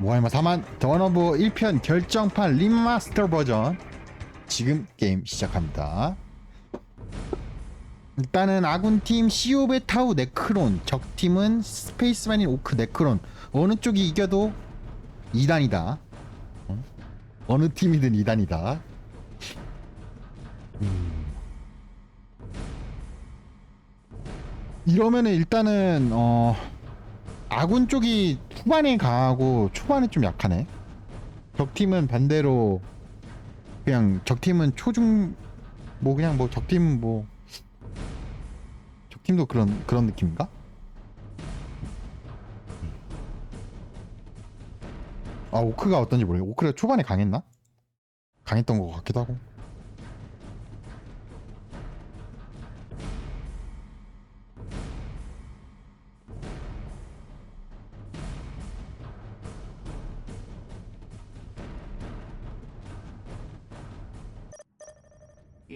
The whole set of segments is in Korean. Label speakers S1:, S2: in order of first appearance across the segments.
S1: 모아이마 4만 더너브 1편 결정판 리마스터 버전. 지금 게임 시작합니다. 일단은 아군팀 시오베 타우 네크론 적팀은 스페이스맨인 오크 네크론. 어느 쪽이 이겨도 2단이다. 어? 어느 팀이든 2단이다. 이러면은 일단은 어 아군 쪽이 후반에 강하고 초반에 좀 약하네. 적팀은 반대로 그냥 적팀은 초중 뭐 그냥 뭐 적팀 뭐 적팀도 그런 그런 느낌인가? 아 오크가 어떤지 모르겠. 오크가 초반에 강했나? 강했던 것 같기도 하고.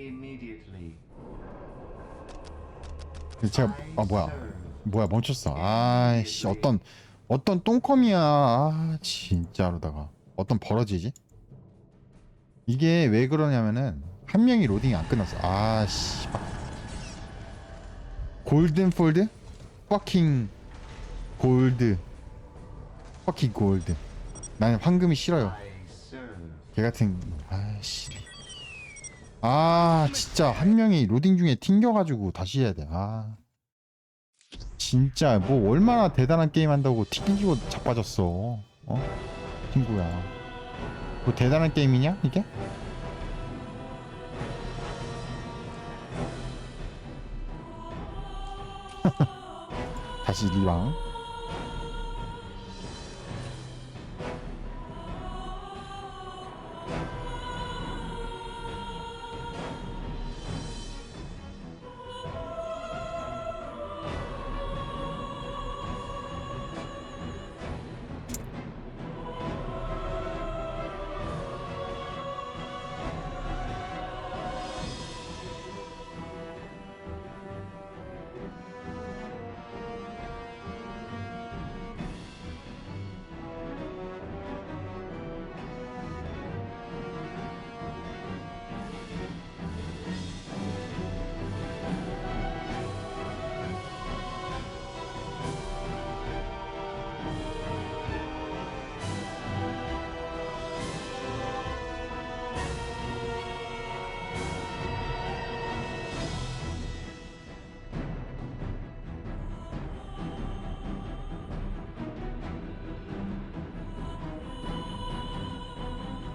S2: Immediately.
S1: 제가 아 뭐야. 뭐야 멈췄어. 아씨 어떤 어떤 똥컴이야. 아 진짜로다가. 어떤 버러지지? 이게 왜 그러냐면은 한 명이 로딩이 안 끝났어. 아씨. 골든 폴드? 퍼킹 골드 퍼킹 골드 나는 황금이 싫어요. 개 같은 아씨 아 진짜 한 명이 로딩 중에 튕겨가지고 다시 해야 돼 아. 진짜 뭐 얼마나 대단한 게임 한다고 튕기고 자빠졌어. 어? 친구야. 뭐 대단한 게임이냐 이게? 다시 리방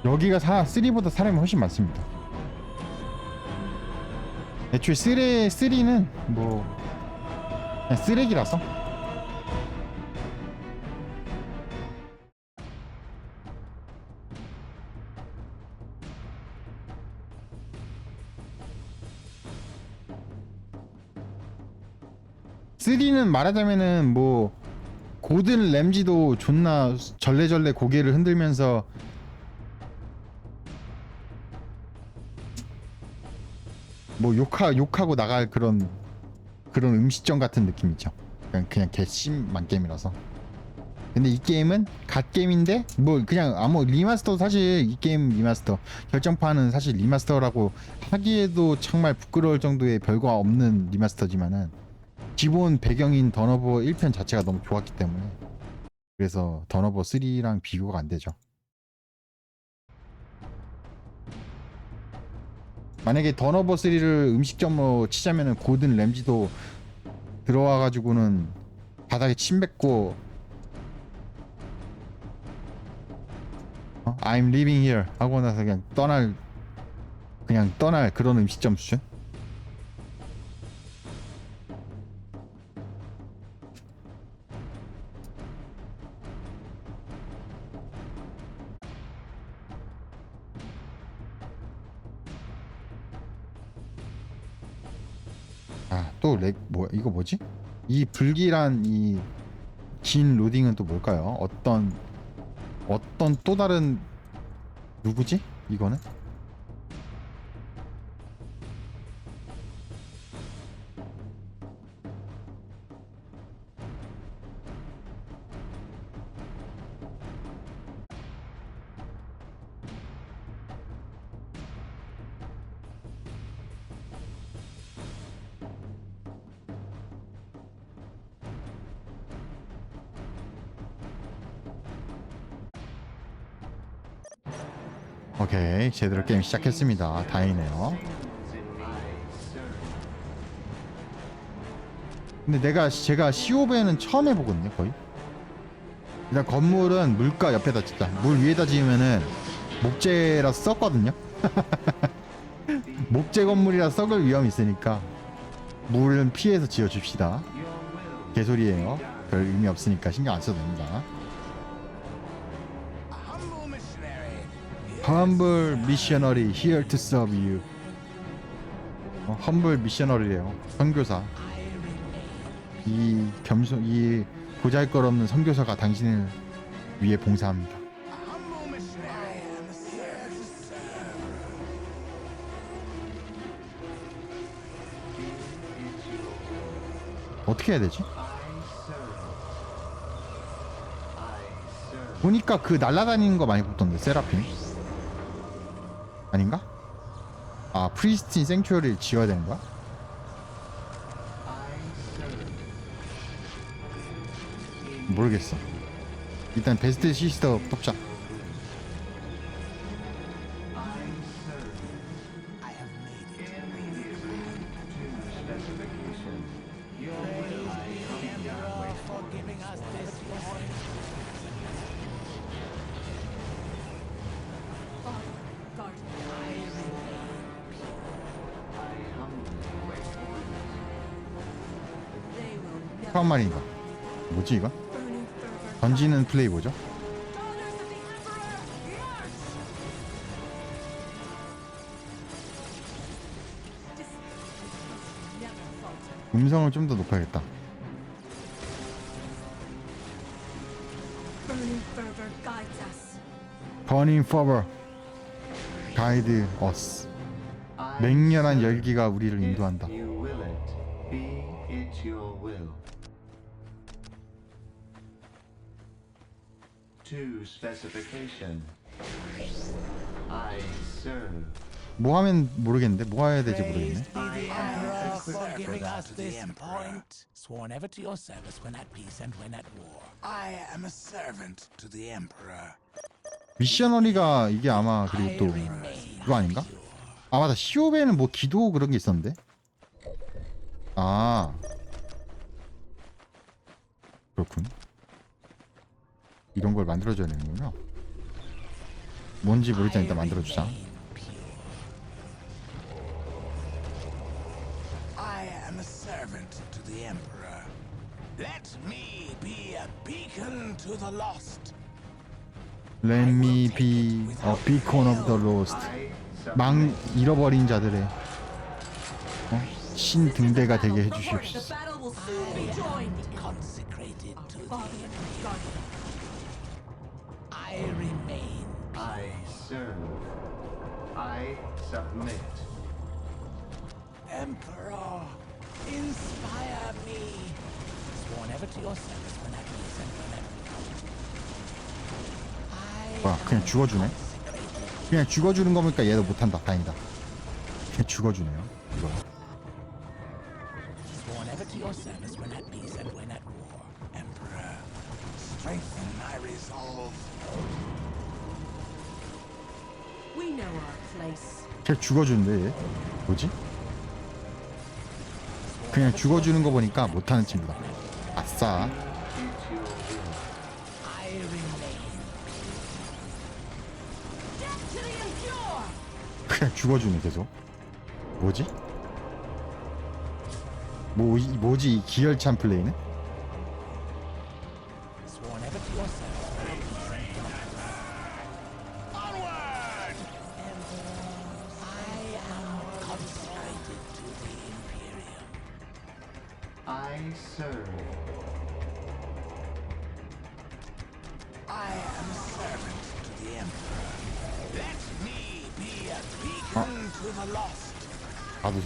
S1: 여기가 사, 3보다 사람이 훨씬 많습니다. 애초에 3, 3는 뭐 그냥 쓰레기라서 쓰리는 말하자면은 뭐 고든 램지도 존나 절레절레 고개를 흔들면서 뭐 욕하 욕하고 나갈 그런 그런 음식점 같은 느낌이죠. 그냥 그냥 개심만 게임이라서. 근데 이 게임은 갓 게임인데 뭐 그냥 아무 리마스터 사실 이 게임 리마스터 결정판은 사실 리마스터라고 하기에도 정말 부끄러울 정도의 별거 없는 리마스터지만은 기본 배경인 던어버 1편 자체가 너무 좋았기 때문에 그래서 던어버 3랑 비교가 안 되죠. 만약에 던어버 3를 음식점으로 치자면은 고든 램지도 들어와 가지고는 바닥에 침 뱉고 어? I'm living here 하고 나서 그냥 떠날 그냥 떠날 그런 음식점 수준? 뭐지? 이 불길한 이 긴 로딩은 또 뭘까요? 어떤, 어떤 또 다른, 누구지? 이거는? 제대로 게임 시작했습니다. 다행이네요. 근데 내가 제가 시오베는 처음 해보거든요 거의. 일단 건물은 물가 옆에다 짓자 물 위에다 지으면은 목재라 썩거든요. 목재 건물이라 썩을 위험이 있으니까 물은 피해서 지어줍시다. 개소리예요. 별 의미 없으니까 신경 안 써도 됩니다 Humble missionary here to serve you. 어, humble missionary래요. 선교사. 이 겸손, 이 보잘것없는 선교사가 당신을 위해 봉사합니다. 어떻게 해야 되지? 보니까 그 날라다니는 거 많이 뽑던데 세라핌 아닌가? 아 프리스틴 생츄어리를 지어야 되는 거야? 모르겠어 일단 베스트 시스터 뽑자 플레이 뭐죠? 음성을 좀 더 높여야겠다
S3: Burning fervor guides us.
S1: Burning Fervor Guide us 맹렬한 열기가 우리를 인도한다
S2: To specification. I serve.
S1: 뭐 하면 모르겠는데 뭐 해야 될지 모르겠네
S4: for giving us this point. Sworn ever to your service when at peace and when at war.
S5: I am a servant to the Emperor.
S1: 미셔너리가 이게 아마 그리고 또 그거 아닌가? 아 맞다 시오베는 뭐 기도 그런 게 있었는데 아 그렇군 이런 걸 만들어줘야 되는군요 뭔지 모르겠지만 일단 만들어주자.
S5: Let me be a beacon
S1: of the lost 망 잃어버린 자들의 어? 신 등대가 되게 해주시옵소서
S4: I remain.
S2: I serve. I submit.
S4: Emperor, inspire me. Sworn ever to your service when at peace and when at
S1: 뭐야 그냥 죽어주네 그냥 죽어주는 거 보니까 얘도 못한다 다행이다 그냥 죽어주네요 이거
S4: sworn ever to your service when at peace and when at war.
S5: Emperor, strengthen my resolve.
S3: We know our place.
S1: 그냥 죽어주는데 얘 뭐지? 그냥 죽어주는 거 보니까 못하는 친구다 아싸
S2: It your will.
S4: I remain.
S3: Death to the impure!
S1: 그냥 죽어주네 계속 뭐지? 뭐, 이, 뭐지 이 기열찬 플레이는?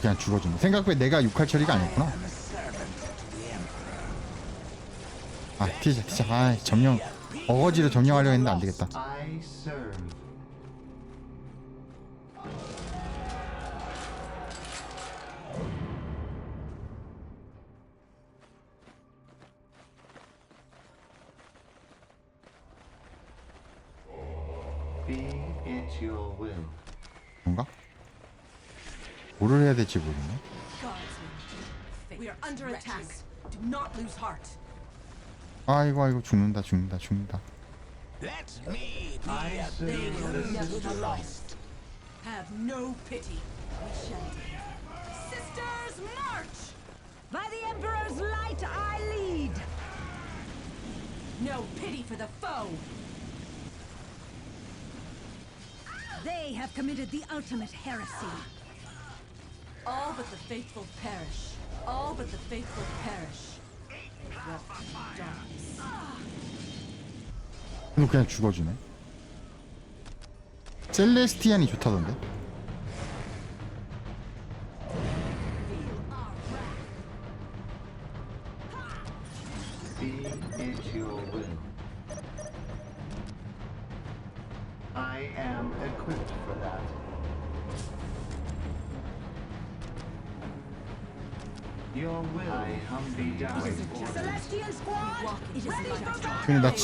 S1: 그냥 죽어주네 생각보다 내가 육할 처리가 아니었구나. 아 티자 티자 아 점령 어거지로 점령하려 했는데 안되겠다. 뭔가? 뭐를 해야 될지 모르네.
S3: Guardsmen. We are under attack. Do not lose heart.
S1: 아이고 아이고 죽는다 죽는다 죽는다.
S5: Let me be
S2: I
S5: a
S2: serve
S5: beacon
S2: the
S5: to the
S2: light.
S5: lost.
S3: Have no pity. We shall do. Sisters, march!
S6: By the Emperor's light I lead!
S3: No pity for the foe.
S6: They have committed the ultimate heresy.
S3: All but the faithful perish. All but the faithful perish. Walk in darkness.
S1: 너 그냥 죽어주네. 셀레스티안이 좋다던데.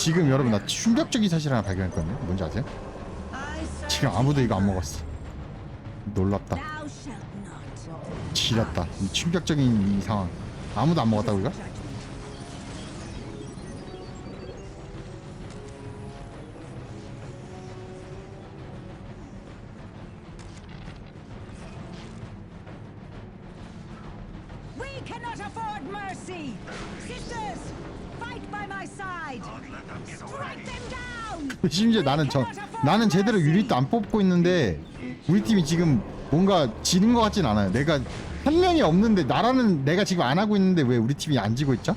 S1: 지금 여러분 나 충격적인 사실 하나 발견했거든요. 뭔지 아세요? 지금 아무도 이거 안 먹었어. 놀랍다. 지렸다. 이 충격적인 이 상황. 아무도 안 먹었다고 이거?
S6: We
S1: 심지어 나는 저 나는 제대로 유닛도 안 뽑고 있는데 우리 팀이 지금 뭔가 지는 것 같진 않아요. 내가 한 명이 없는데 나라는 내가 지금 안 하고 있는데 왜 우리 팀이 안 지고 있죠?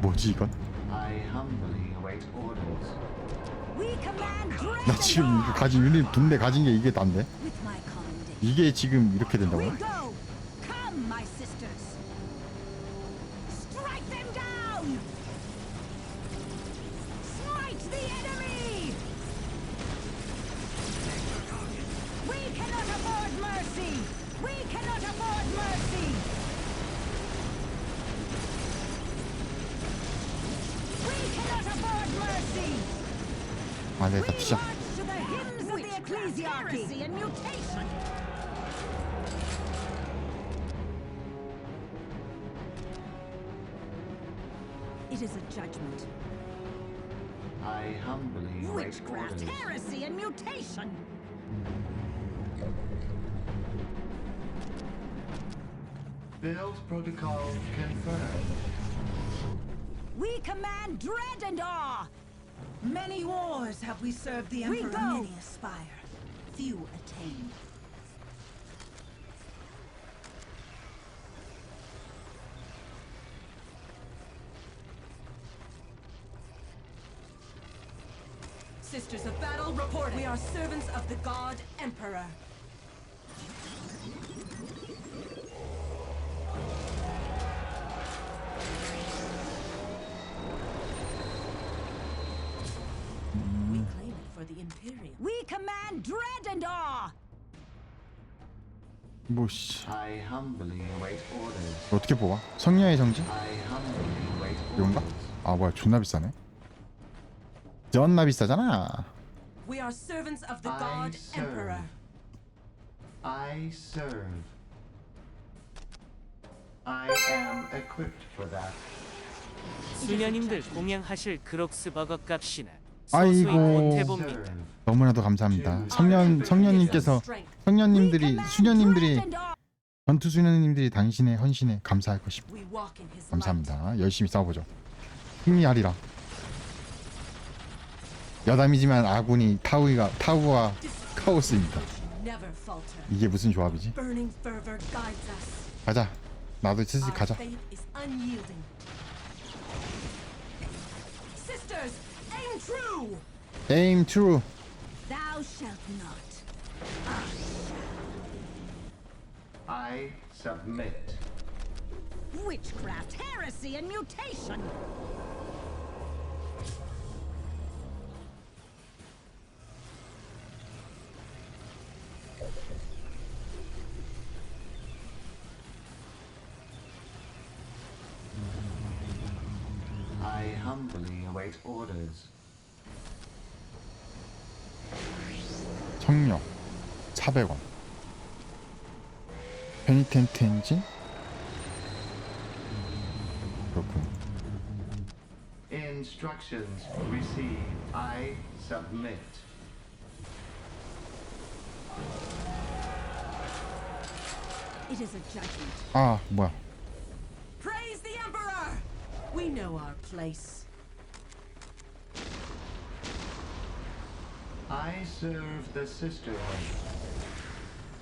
S1: 뭐지 이건?
S2: I humbly await orders.
S6: We command dread
S1: 나 지금 이거 가진 유닛 둔데 가진 게 이게
S6: commendation.
S1: 이게 지금 이렇게 된다고요?
S6: And mutation! It is a judgment.
S2: I humbly await
S6: Witchcraft, heresy, and mutation!
S2: Build protocol confirmed.
S6: We command dread and awe!
S7: Many wars have we served the Emperor. Many aspire, few attain.
S3: Sisters of battle reporting. We are servants of the god Emperor.
S1: 뭐 씨.
S2: I humbly await orders.
S1: 어떻게 뽑아? 성녀의 정지? 이건가? 아 뭐야 존나 비싸네. 존나 비싸잖아.
S3: We are servants of the god. Emperor.
S2: I serve. I am equipped for that.
S8: 수녀님들 공양하실 그록스 버거 값이나
S1: 아이고.
S8: 못해봅니다.
S2: Serve.
S1: 너무나도 감사합니다. 성년 성년님께서 성년님들이 수녀님들이! 전투 수녀님들이 당신의 헌신에 감사할 것입니다. 감사합니다. 열심히 싸워보죠. 승리하리라. 여담이지만 아군이 타우이가 타우와 카오스입니다. 이게 무슨 조합이지? 가자. 나도 슬슬 가자.
S3: True!
S1: Aim true.
S6: Thou shalt not.
S2: I submit.
S6: Witchcraft, heresy, and mutation!
S2: I humbly await orders.
S1: 400원 페니텐트 엔진 그렇군
S2: Instructions received. I submit.
S3: It is a judgment.
S1: 아 뭐야
S3: Praise the Emperor! We know our place.
S2: I serve the sisterhood.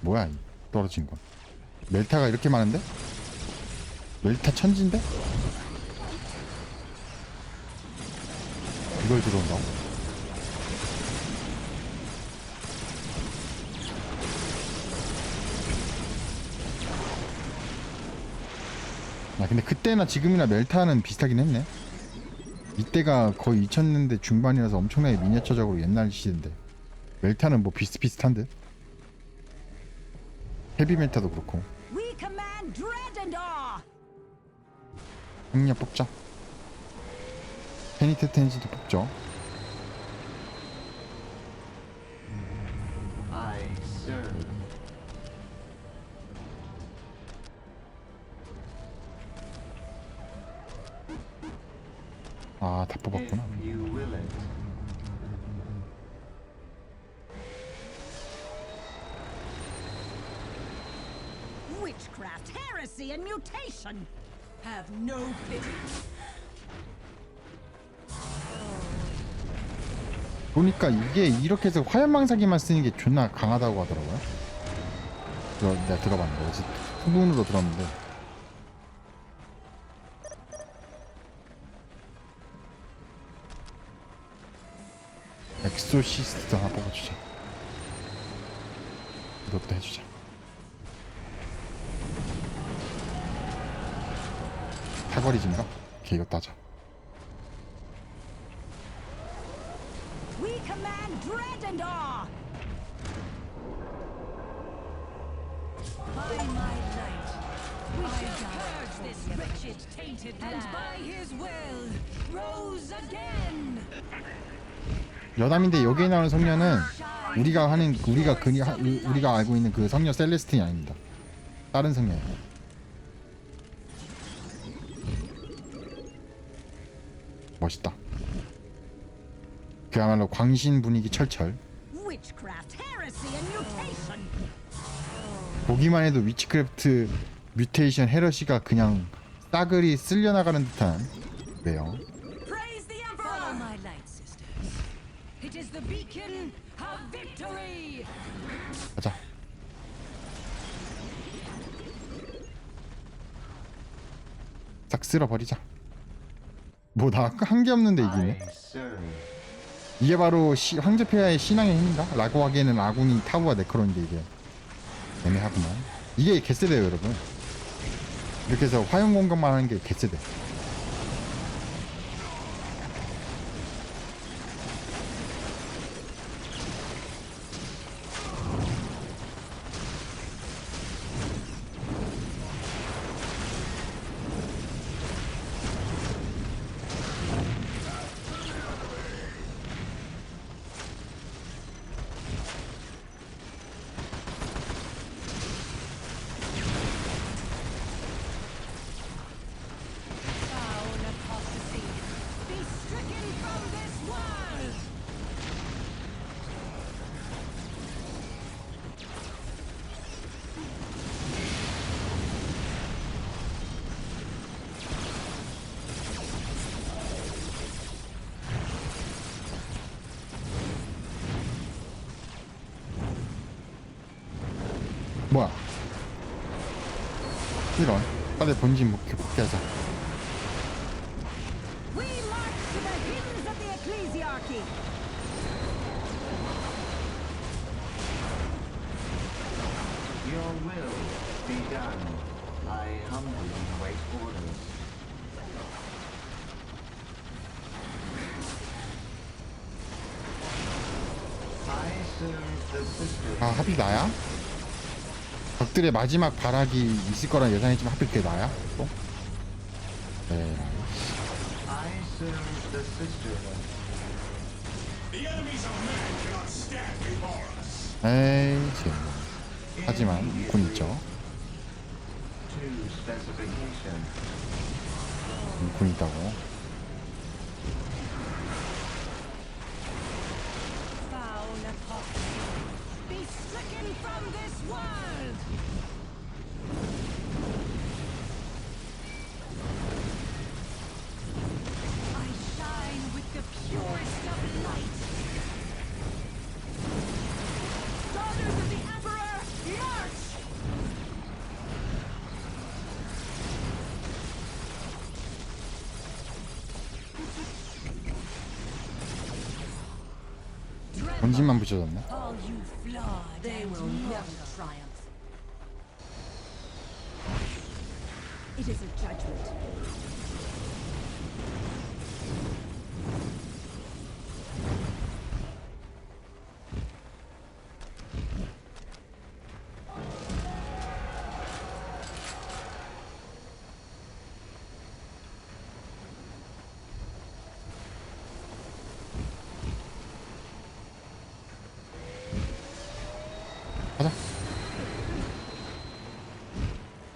S1: 뭐야 이 떨어진 건 멜타가 이렇게 많은데? 멜타 천진데? 이걸 들어온다고? 야 근데 그때나 지금이나 멜타는 비슷하긴 했네 이때가 거의 2000년대 중반이라서 엄청나게 미니어처적으로 옛날 시대인데 멜타는 뭐 비슷비슷한 듯 헤비 멜타도 그렇고. 흥력 뽑자 페니트 텐지도 뽑죠
S6: mutation.
S3: Have no pity.
S1: 보니까 이게 이렇게 해서 화염망사기만 쓰는 게 존나 강하다고 하더라고요 저 내가 들어봤는데 어제 후문으로 들었는데 엑소시스트 하나 뽑아주자 이것도 해주자 사거리진가? 오케이 이것도 하자
S6: We command dread and awe.
S3: By my light,
S6: We
S3: I
S6: shall
S3: die
S6: purge
S3: for
S6: this
S3: the
S6: wretched, tainted land. And by his will, rose again.
S1: 여담인데 여기에 나오는 성녀는 우리가 하는 우리가 그 우리가 알고 있는 그 성녀 셀레스틴이 아닙니다. 다른 성녀예요. 멋있다. 그야말로 광신 분위기 철철.
S6: Witchcraft, heresy, and mutation.
S1: 보기만 해도 위치크래프트 뮤테이션 헤러시가 그냥 싸그리 쓸려나가는 듯한 외형.
S3: praise the
S6: Follow
S3: Emperor!
S6: my light, sisters. It is the beacon of victory.
S1: 가자. 싹 쓸어버리자. 뭐 나 한 게 없는데 이기네. 이게 바로 시, 황제폐하의 신앙의 힘인가? 라고 하기에는 아군이 타부와 네크론인데 이게 애매하구만. 이게 개세대예요 여러분. 이렇게 해서 화용 공격만 하는 게 개세대. 뭐야? 이런. 빨리 본진 목표 복귀하자.
S6: We march to the hymns of the ecclesiarchy.
S2: Your will be done. I humbly await orders. I serve the sisterhood.
S1: 아 합이 나야? 적들의 마지막 발악이 있을 거란 예상했지만 하필 그게 나야? 또? 네. 에이 지금 하지만 군 있죠. 군 있다고 본진만 붙여졌네
S3: They will never triumph.
S6: It is a judgment.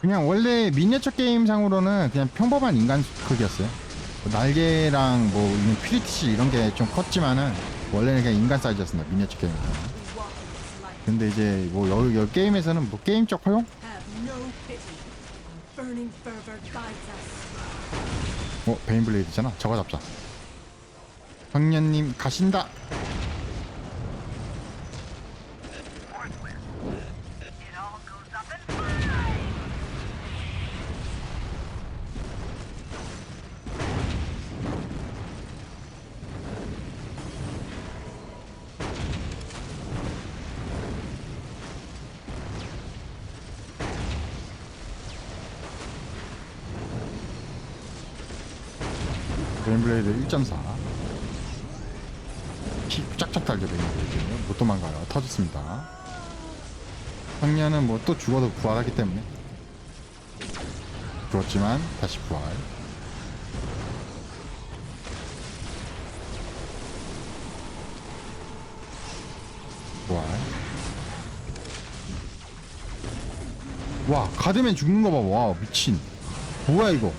S1: 그냥 원래 미니어처 게임상으로는 그냥 평범한 인간 크기였어요. 뭐 날개랑 뭐 있는 퓨리티시 이런 게 좀 컸지만은 원래는 그냥 인간 사이즈였습니다. 미니어처
S3: light.
S1: 근데 이제 뭐 여, 여 게임에서는 뭐 게임적 허용? 어 베인블레이드잖아. 저거 잡자. 황년님 가신다. 베인블레이드 1.4. 피 쫙쫙 달죠 베인블레이드. 못 도망가요. 터졌습니다. 황년은 뭐또 죽어도 부활하기 때문에 죽었지만 다시 부활. 부활. 와 가드맨 죽는 거 봐. 와 미친. 뭐야 이거.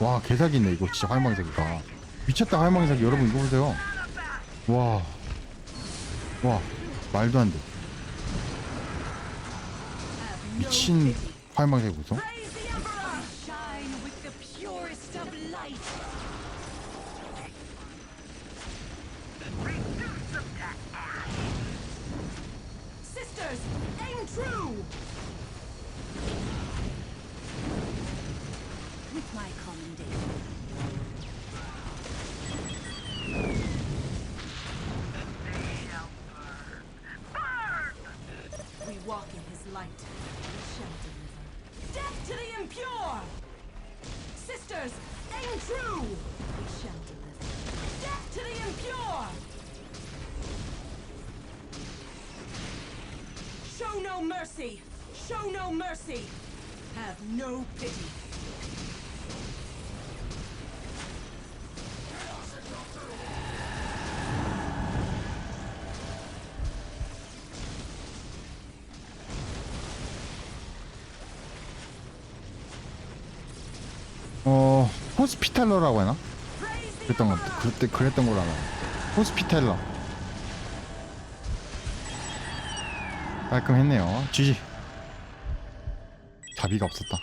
S1: 와 개사기네 이거 진짜 활망사기가. 미쳤다 활망사기 여러분 이거 보세요. 와. 와 말도 안 돼. 미친 활망사기 보소.
S3: Mercy! Show no mercy! Have no pity!
S1: 어 호스피탈러라고
S3: the
S1: 그랬던 것 그때 그랬던 걸로 알아. 호스피탈러. 깔끔했네요. GG. 자비가 없었다.